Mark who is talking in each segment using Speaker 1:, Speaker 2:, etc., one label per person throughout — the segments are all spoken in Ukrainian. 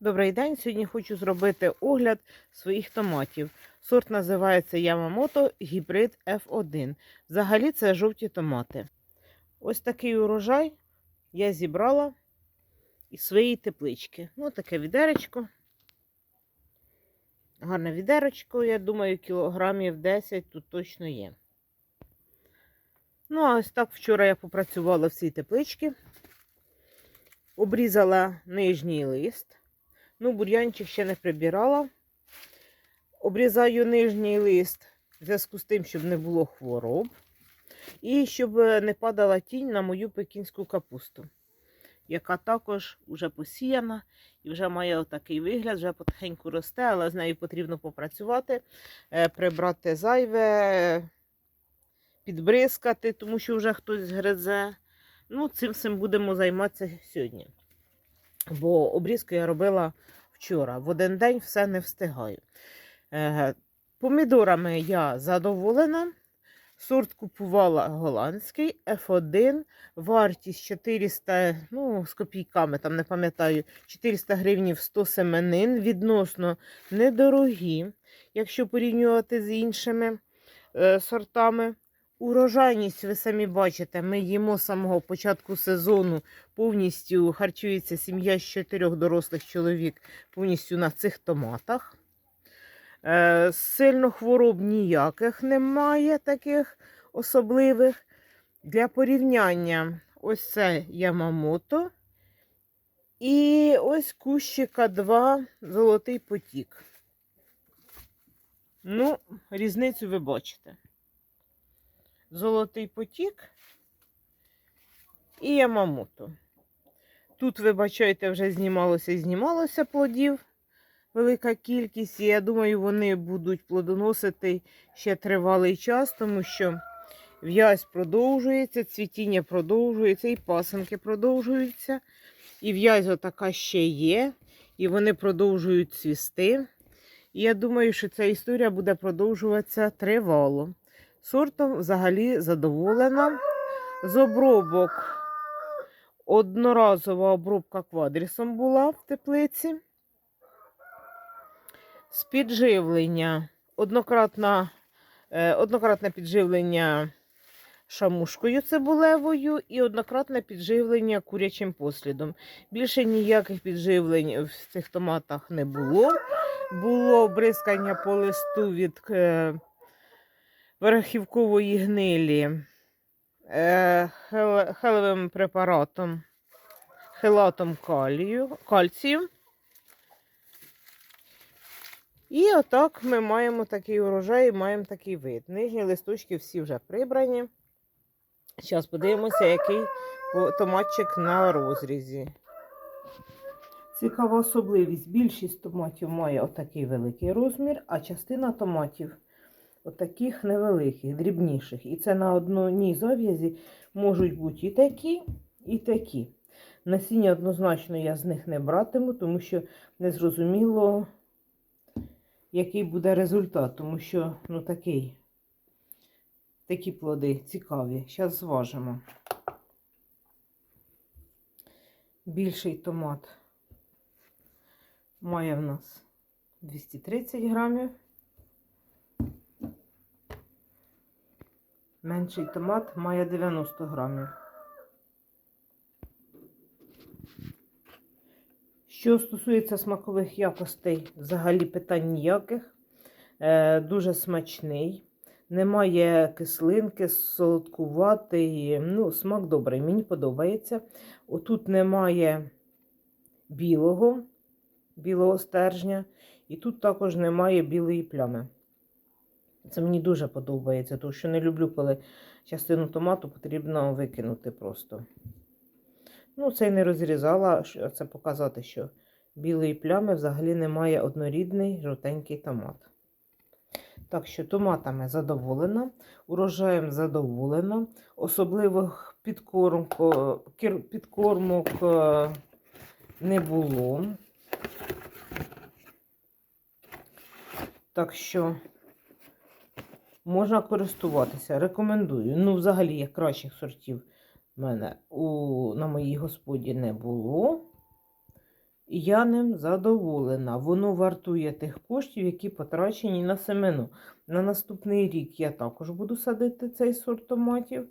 Speaker 1: Добрий день. Сьогодні хочу зробити огляд своїх томатів. Сорт називається Yamamoto Гібрид F1. Взагалі це жовті томати. Ось такий урожай я зібрала із своєї теплички. Ну, таке відеречко. Гарне відерочко, я думаю, кілограмів 10 тут точно є. Ну, а ось так вчора я попрацювала в цій тепличці. Обрізала нижній лист. Ну, бур'янчик ще не прибирала. Обрізаю нижній лист в зв'язку з тим, щоб не було хвороб. І щоб не падала тінь на мою пекінську капусту, яка також вже посіяна і вже має отакий вигляд, вже потихеньку росте, але з нею потрібно попрацювати, е, прибрати зайве, підбризкати, тому що вже хтось гризе. Ну, цим всім будемо займатися сьогодні. Бо обрізку я робила вчора. В один день все не встигаю. Помідорами я задоволена. Сорт купувала голландський F1, вартість 400, ну, з копійками, там не пам'ятаю, 400 гривнів 100 семенин, відносно недорогі, якщо порівнювати з іншими е, сортами. Урожайність, ви самі бачите, ми їмо з самого початку сезону, повністю харчується сім'я з чотирьох дорослих чоловік повністю на цих томатах. Е, сильно хвороб ніяких немає таких особливих. Для порівняння ось це Ямамото. І ось кущика 2 золотий потік. Ну, різницю ви бачите. Золотий потік і Ямамото. Тут, вибачайте, вже знімалося і знімалося плодів велика кількість. І я думаю, вони будуть плодоносити ще тривалий час, тому що в'язь продовжується, цвітіння продовжується, і пасенки продовжуються. І в'язь отака ще є, і вони продовжують цвісти. І я думаю, що ця історія буде продовжуватися тривало. Сортом взагалі задоволена. З обробок одноразова обробка квадрісом була в теплиці. З підживлення однократна, е, однократне підживлення шамушкою цибулевою і однократне підживлення курячим послідом. Більше ніяких підживлень в цих томатах не було. Було бризкання по листу від е, верхівкової гнилі е, хел- хелевим препаратом, хелатом калію, кальцію. І отак ми маємо такий урожай і маємо такий вид. Нижні листочки всі вже прибрані. Зараз подивимося, який томатчик на розрізі. Цікава особливість. Більшість томатів має отакий великий розмір, а частина томатів отаких невеликих, дрібніших. І це на одній зав'язі можуть бути і такі, і такі. Насіння однозначно я з них не братиму, тому що незрозуміло, який буде результат, тому що ну такий, такі плоди цікаві. Зараз зважимо. Більший томат має в нас 230 грамів. Менший томат має 90 грамів. Що стосується смакових якостей, взагалі питань ніяких. Е, дуже смачний. Немає кислинки, солодкуватий. Ну, смак добрий, мені подобається. Отут немає білого, білого стержня, і тут також немає білої плями. Це мені дуже подобається, тому що не люблю, коли частину томату потрібно викинути просто. Ну, це й не розрізала, це показати, що білої плями взагалі немає однорідний жовтенький томат. Так що томатами задоволена, урожаєм задоволена, особливих підкормок, підкормок е, не було. Так що можна користуватися, рекомендую. Ну, взагалі, як кращих сортів в мене у, на моїй господі не було. І я ним задоволена. Воно вартує тих коштів, які потрачені на семену. На наступний рік я також буду садити цей сорт томатів.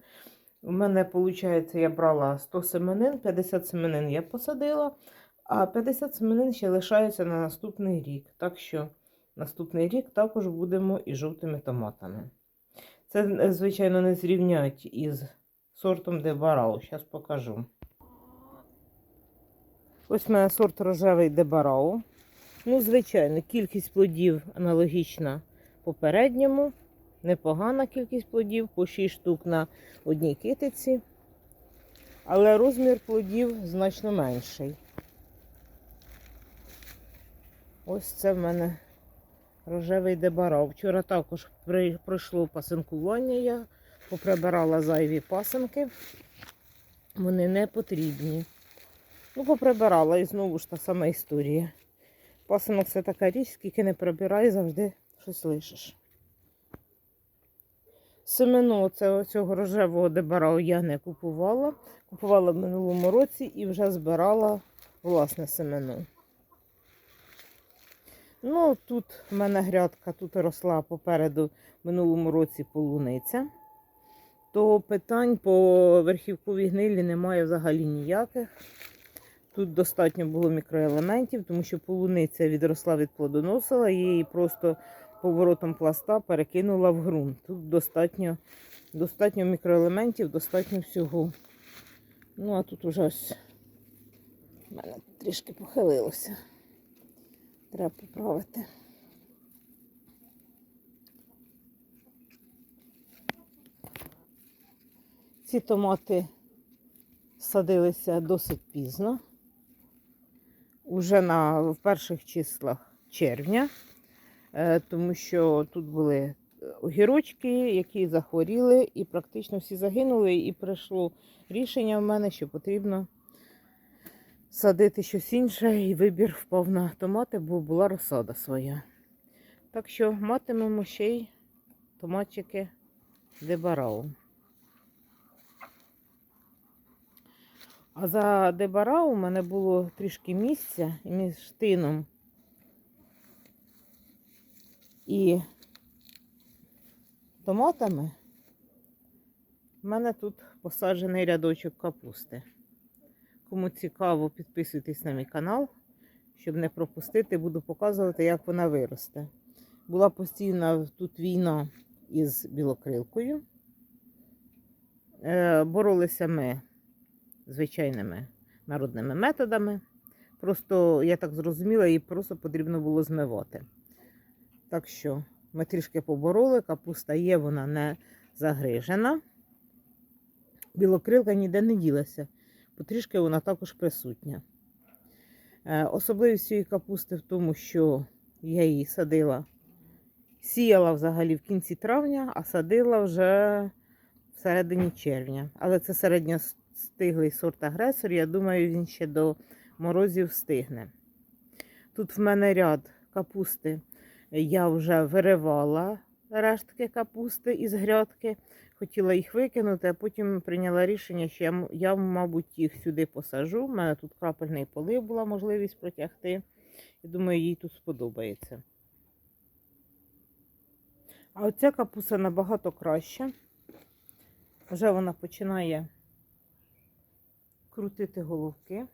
Speaker 1: У мене, виходить, я брала 100 семенин, 50 семенин я посадила, а 50 семенин ще лишається на наступний рік. Так що наступний рік також будемо і жовтими томатами. Це, е, звичайно, не зрівнять із сортом Дебарау. Зараз покажу. Ось у мене сорт рожевий Дебарау. Ну, звичайно, кількість плодів аналогічна попередньому. Непогана кількість плодів, по 6 штук на одній китиці. Але розмір плодів значно менший. Ось це в мене рожевий дебарав. Вчора також пройшло пасинкування. Я поприбирала зайві пасинки. Вони не потрібні. Ну, поприбирала і знову ж та сама історія. Пасинок це така річ, скільки не прибирай, завжди щось лишиш. Семено цього рожевого дебарау я не купувала. Купувала в минулому році і вже збирала власне семено. Ну, тут в мене грядка тут росла попереду в минулому році полуниця. То питань по верхівковій гнилі немає взагалі ніяких. Тут достатньо було мікроелементів, тому що полуниця відросла від плодоносила, її просто поворотом пласта перекинула в ґрунт. Тут достатньо, достатньо мікроелементів, достатньо всього. Ну, а тут уже ось в мене трішки похилилося. Треба поправити. Ці томати садилися досить пізно. Уже на, в перших числах червня, е, тому що тут були е, огірочки, які захворіли, і практично всі загинули. І прийшло рішення в мене, що потрібно садити щось інше, і вибір впав на томати, бо була розсада своя. Так що матимемо ще й томатчики дебарау. А за дебарау у мене було трішки місця між тином і томатами. У мене тут посаджений рядочок капусти. Кому цікаво, підписуйтесь на мій канал, щоб не пропустити, буду показувати, як вона виросте. Була постійна тут війна із білокрилкою. Е, Боролися ми звичайними народними методами. Просто, я так зрозуміла, її просто потрібно було змивати. Так що ми трішки побороли, капуста є, вона не загрижена. Білокрилка ніде не ділася, потрішки вона також присутня. Е, Особливість цієї капусти в тому, що я її садила, сіяла взагалі в кінці травня, а садила вже в середині червня. Але це середньостиглий сорт агресор. Я думаю, він ще до морозів встигне. Тут в мене ряд капусти. Я вже виривала рештки капусти із грядки. Хотіла їх викинути, а потім прийняла рішення, що я, я мабуть, їх сюди посажу. У мене тут крапельний полив була можливість протягти. І думаю, їй тут сподобається. А оця капуста набагато краща. Вже вона починає крутити головки.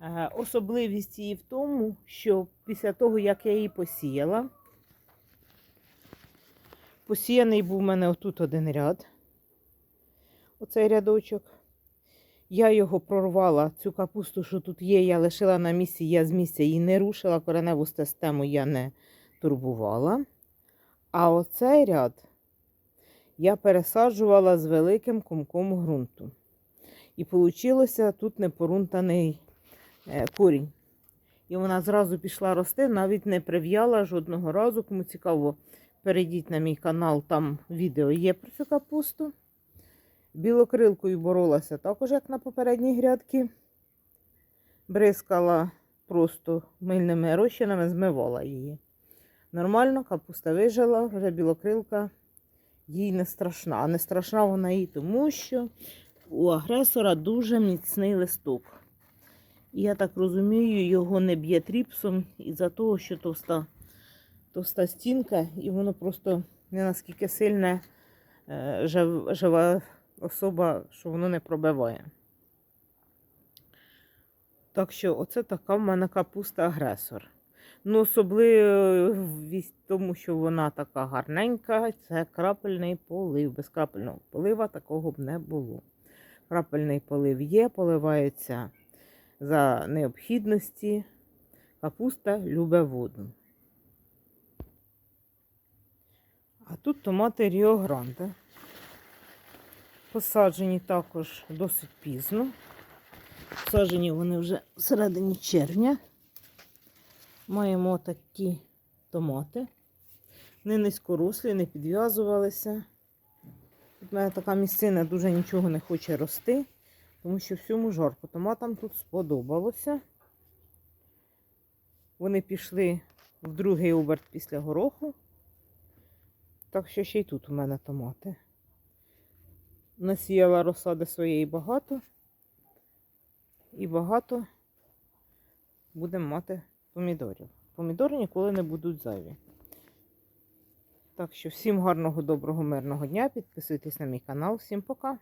Speaker 1: Е, Особливість її в тому, що після того, як я її посіяла, посіяний був у мене отут один ряд, оцей рядочок. Я його прорвала, цю капусту, що тут є, я лишила на місці, я з місця її не рушила, кореневу систему я не турбувала. А оцей ряд я пересаджувала з великим комком ґрунту. І вийшло тут непорунтаний е, корінь. І вона зразу пішла рости, навіть не прив'яла жодного разу. Кому цікаво, перейдіть на мій канал, там відео є про цю капусту. Білокрилкою боролася також, як на попередній грядки. Бризкала просто мильними розчинами, змивала її. Нормально, капуста вижила, вже білокрилка їй не страшна. А не страшна вона їй тому, що у агресора дуже міцний листок. Я так розумію, його не б'є тріпсом із-за того, що товста, товста стінка, і воно просто не наскільки сильне е, жива особа, що воно не пробиває. Так що, оце така в мене капуста агресор. Ну, особливо в тому, що вона така гарненька, це крапельний полив. Без крапельного полива такого б не було. Крапельний полив є, поливається за необхідності. Капуста любить воду. А тут томати Ріо Гранде. Посаджені також досить пізно. Посаджені вони вже всередині червня. Маємо такі томати. Не низькорослі, не підв'язувалися. Тут в мене така місцина дуже нічого не хоче рости, тому що всьому жарко. Томатам тут сподобалося. Вони пішли в другий оберт після гороху. Так що ще й тут у мене томати. Насіяла розсади своєї багато. І багато будемо мати помідорів. Помідори ніколи не будуть зайві. Так що всім гарного, доброго, мирного дня. Підписуйтесь на мій канал. Всім пока!